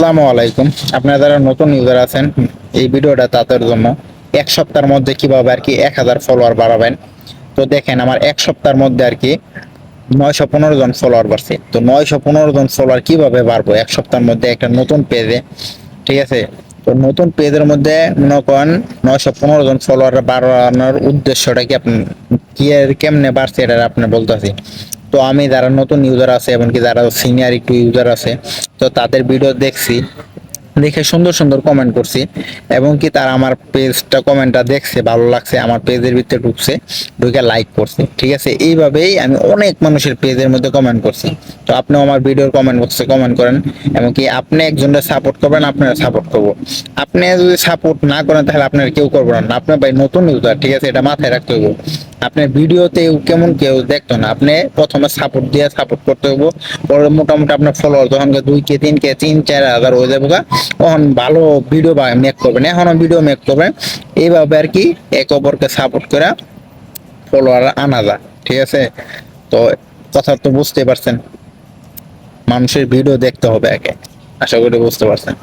আসসালামু আলাইকুম। আপনারা যারা নতুন ইউজার আছেন, এই ভিডিওটা তাদের জন্য এক সপ্তাহের মধ্যে কীভাবে আর কি এক হাজার ফলোয়ার বাড়াবেন? তো দেখেন, আমার এক সপ্তাহের মধ্যে আর কি নয়শো পনেরো জন ফলোয়ার বাড়ছে। তো নয়শো পনেরো জন ফলোয়ার কীভাবে বাড়বো? এক সপ্তাহের মধ্যে একটা নতুন পেজে ঠিক আছে? তো নতুন পেজের মধ্যে মনে করেন নয়শো পনেরো জন ফলোয়ার বাড়ানোর উদ্দেশ্যটা কি আপনি কি কেমনে বাড়ছে এটা আপনি বলতেছি তো আমি যারা নতুন ইউজার আছে, এমনকি যারা সিনিয়র একটু ইউজার আছে, তো তাদের ভিডিও দেখছি, দেখে সুন্দর সুন্দর কমেন্ট করছি, এবং কি তারা আমার পেজটা কমেন্টটা দেখছে, ভালো লাগছে, আমার পেজের ভিতরে ঢুকছে, ঢুকে লাইক করছে, ঠিক আছে? এইভাবেই আমি অনেক মানুষের পেজের মধ্যে কমেন্ট করছি। তো আপনিও আমার ভিডিওর কমেন্ট বক্সে কমেন্ট করেন, এবং কি আপনি একজনের সাপোর্ট করবেন, আপনারা সাপোর্ট করব। আপনি যদি সাপোর্ট না করেন, তাহলে আপনার কেউ করব না। আপনার ভাই নতুন ইউজার ঠিক আছে? এটা মাথায় রাখতে হইব আপনার ভিডিওতে কেমন কেউ দেখতো না, আপনি প্রথমে সাপোর্ট দিয়ে সাপোর্ট করতে হইব, পরে মোটামুটি আপনার ফলোয়ার যখন দুই কে, তিন কে, তিন, চার হাজার হয়ে যাবে তখন ভালো ভিডিও মেক করবেন, এখনও ভিডিও মেক করবেন, এইভাবে আর কি এক অপরকে সাপোর্ট করে ফলোয়ার আনা যায়, ঠিক আছে? তো কথা তো বুঝতে পারছেন, মানুষের ভিডিও দেখতে হবে আগে আশা করি বুঝতে পারছেন।